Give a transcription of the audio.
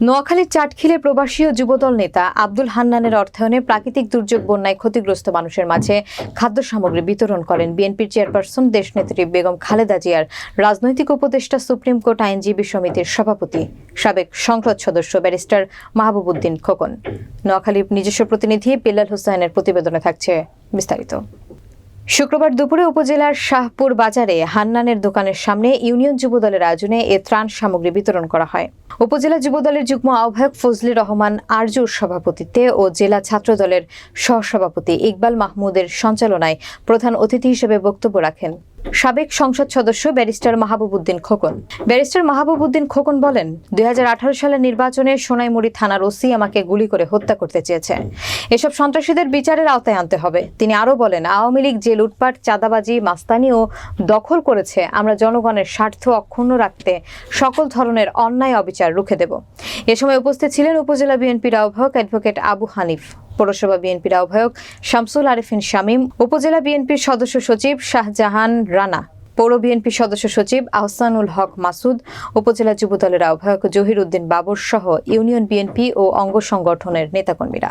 নোয়াখালীর চাটখিলে প্রবাসী ও যুবদল নেতা আব্দুল হান্নানের অর্থায়নে প্রাকৃতিক দুর্যোগ, বন্যায় ক্ষতিগ্রস্ত মানুষের মাঝে খাদ্য সামগ্রী বিতরণ করেন বিএনপির চেয়ারপারসন দেশনেত্রী বেগম খালেদা জিয়ার রাজনৈতিক উপদেষ্টা সুপ্রিম কোর্ট আইনজীবী সমিতির সভাপতি সাবেক সংসদ সদস্য ব্যারিস্টার মাহবুবুদ্দিন খোকন। নোয়াখালীর নিজস্ব প্রতিনিধি বিল্লাল হুসাইনের প্রতিবেদনে থাকছে বিস্তারিত। শুক্রবার দুপুরে উপজেলার শাহপুর বাজারে হান্নানের দোকানের সামনে ইউনিয়ন যুবদলের আয়োজনে এ ত্রাণ সামগ্রী বিতরণ করা হয়। উপজেলা যুবদলের যুগ্ম আহ্বায়ক ফজলি রহমান আরজুর সভাপতিত্বে ও জেলা ছাত্রদলের সহসভাপতি ইকবাল মাহমুদের সঞ্চালনায় প্রধান অতিথি হিসেবে বক্তব্য রাখেন। সাবেক সংসদ সদস্য ব্যারিস্টার মাহবুবুদ্দিন খোকন। ব্যারিস্টার মাহবুবুদ্দিন খোকন বলেন, দুই হাজার আঠারো সালের নির্বাচনে সোনাইমুড়ি থানার ওসি আমাকে গুলি করে হত্যা করতে চেয়েছে। এসব সন্ত্রাসীদের বিচারের আওতায় আনতে হবে। তিনি আরও বলেন, আওয়ামী লীগ যে লুটপাট, চাঁদাবাজি মাস্তানি ও দখল করেছে, আমরা জনগণের স্বার্থ অক্ষুণ্ণ রাখতে সকল ধরনের অন্যায় অবিচার রুখে দেব। এ সময় উপস্থিত ছিলেন উপজেলা বিএনপির আহ্বায়ক অ্যাডভোকেট আবু হানিফ। পৌরসভা বিএনপির আহ্বায়ক শামসুল আরেফিন শামীম, উপজেলা বিএনপির সদস্য সচিব শাহজাহান রানা, পৌর বিএনপি সদস্য সচিব আহসানুল হক মাসুদ, উপজেলা যুবদলের আহ্বায়ক জহির উদ্দিন বাবর সহ ইউনিয়ন বিএনপি ও অঙ্গ সংগঠনের নেতাকর্মীরা।